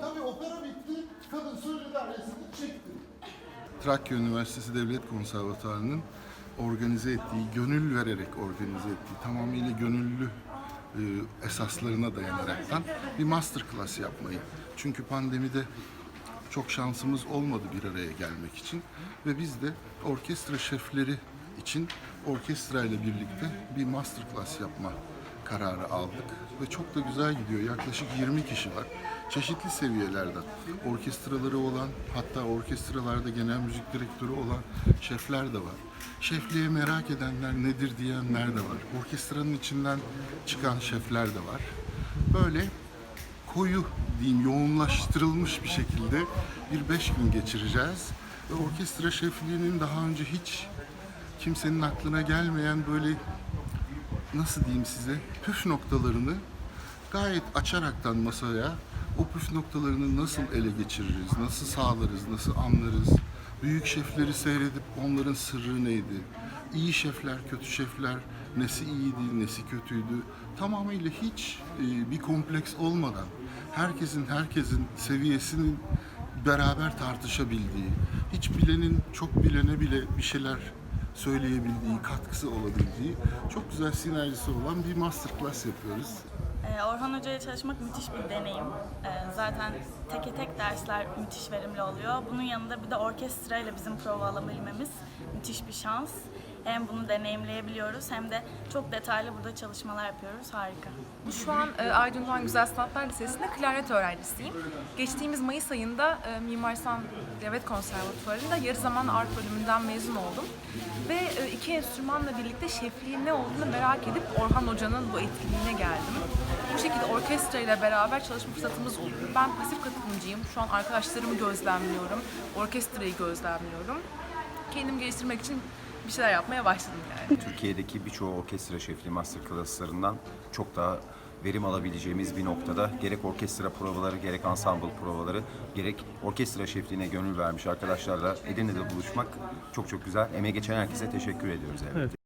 Tabii opera bitti, kadın söyledi arasını çekti. Trakya Üniversitesi Devlet Konservatuarı'nın organize ettiği, gönül vererek organize ettiği, tamamıyla gönüllü e, esaslarına dayanaraktan bir masterclass yapmayı. Çünkü pandemide çok şansımız olmadı bir araya gelmek için ve biz de orkestra şefleri için orkestra ile birlikte bir masterclass yapma kararı aldık ve çok da güzel gidiyor. Yaklaşık 20 kişi var. Çeşitli seviyelerden. Orkestraları olan, hatta orkestralarda genel müzik direktörü olan şefler de var. Şefliğe merak edenler nedir diyenler de var. Orkestranın içinden çıkan şefler de var. Böyle koyu diyeyim yoğunlaştırılmış bir şekilde bir beş gün geçireceğiz. Ve orkestra şefliğinin daha önce hiç kimsenin aklına gelmeyen böyle nasıl diyeyim size püf noktalarını gayet açaraktan masaya o püf noktalarını nasıl ele geçiririz, nasıl sağlarız, nasıl anlarız, büyük şefleri seyredip onların sırrı neydi, iyi şefler, kötü şefler, nesi iyiydi, nesi kötüydü, tamamıyla hiç e, bir kompleks olmadan herkesin herkesin seviyesinin beraber tartışabildiği, hiç bilenin çok bilene bile bir şeyler söyleyebildiği, katkısı olabildiği çok güzel sinerjisi olan bir masterclass yapıyoruz. Ee, Orhan Hoca çalışmak müthiş bir deneyim. Ee, Zaten teke tek dersler müthiş verimli oluyor. Bunun yanında bir de orkestra ile bizim prova alabilmemiz müthiş bir şans. Hem bunu deneyimleyebiliyoruz hem de çok detaylı burada çalışmalar yapıyoruz. Harika. Şu an e, Aydın Doğan Güzel Sanatlar Lisesi'nde klarnet öğrencisiyim. Geçtiğimiz Mayıs ayında e, Mimar Sinan Devlet Konservatuvarı'nda yarı zaman art bölümünden mezun oldum. Ve e, iki enstrümanla birlikte şefliğin ne olduğunu merak edip Orhan Hoca'nın bu etkinliğine geldim. Bu şekilde orkestra ile beraber çalışma fırsatımız oluyor. Ben pasif katılımcıyım. Şu an arkadaşlarımı gözlemliyorum. Orkestrayı gözlemliyorum. Kendimi geliştirmek için bir şeyler yapmaya başladım yani. Türkiye'deki birçoğu orkestra şefliği masterclasslarından çok daha verim alabileceğimiz bir noktada gerek orkestra provaları, gerek ensemble provaları, gerek orkestra şefliğine gönül vermiş arkadaşlarla Edirne'de buluşmak çok çok güzel. Emeğe geçen herkese teşekkür ediyoruz. Evet.